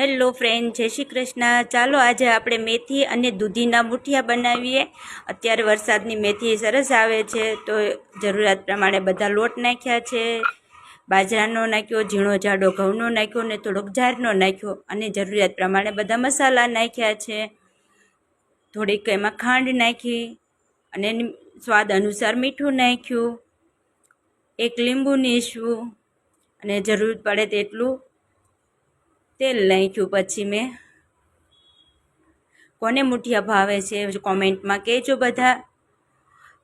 Hello friend, જય શ્રી કૃષ્ણ. ચાલો આજે આપણે મેથી અને દૂધીના મુઠિયા બનાવીએ. અત્યારે વરસાદની મેથી સરસ આવે છે, તો જરૂરિયાત પ્રમાણે બધા લોટ નાખ્યા છે. બાજરાનો નાખ્યો, ઝીણો જાડો ઘઉંનો નાખ્યો ને થોડોક જારનો નાખ્યો અને જરૂરિયાત પ્રમાણે બધા મસાલા નાખ્યા છે. થોડીક એમાં ખાંડ નાખી અને સ્વાદ અનુસાર મીઠું નાખ્યું. એક લીંબુ નીસવું અને જરૂર પડે તેટલું તેલ નાખ્યું પછી મેં. કોને મુઠિયા ભાવે છે કોમેન્ટમાં કહેજો બધા.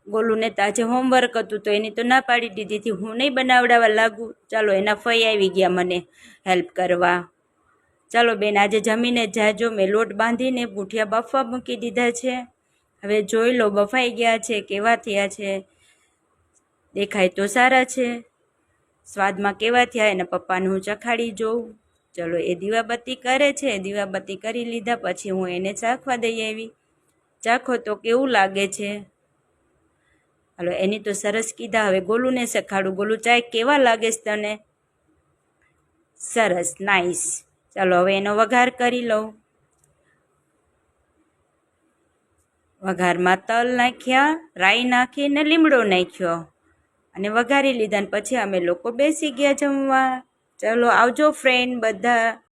ગોલુને તો આજે હોમવર્ક હતું તો એની તો ના પાડી દીધી હતી. હું નહીં બનાવડાવવા લાગુ. ચાલો એના ફઈ આવી ગયા મને હેલ્પ કરવા. ચાલો બેન, આજે જમીને જાજો. મેં લોટ બાંધીને મુઠિયા બફવા મૂકી દીધા છે. હવે જોઈ લો બફાઈ ગયા છે, કેવા થયા છે? દેખાય તો સારા છે. સ્વાદમાં કેવા થયા? એના પપ્પાને હું ચખાડી જોઉં. ચલો એ દીવાબત્તી કરે છે, દીવાબત્તી કરી લીધા, પછી હું એને ચાખવા દઈ આવી. ચાખો તો કેવું લાગે છે? હાલો, એની તો સરસ કીધા, હવે ગોલુને શખાડું. ગોલું, ચાય કેવા લાગે છે તને? સરસ, નાઈસ. ચાલો, હવે એનો વઘાર કરી લઉં. વઘારમાં તલ નાખ્યા, રાઈ નાખી ને લીમડો નાખ્યો. અને વઘારી લીધા પછી અમે લોકો બેસી ગયા જમવા. ચલો આવજો ફ્રેન્ડ બધા.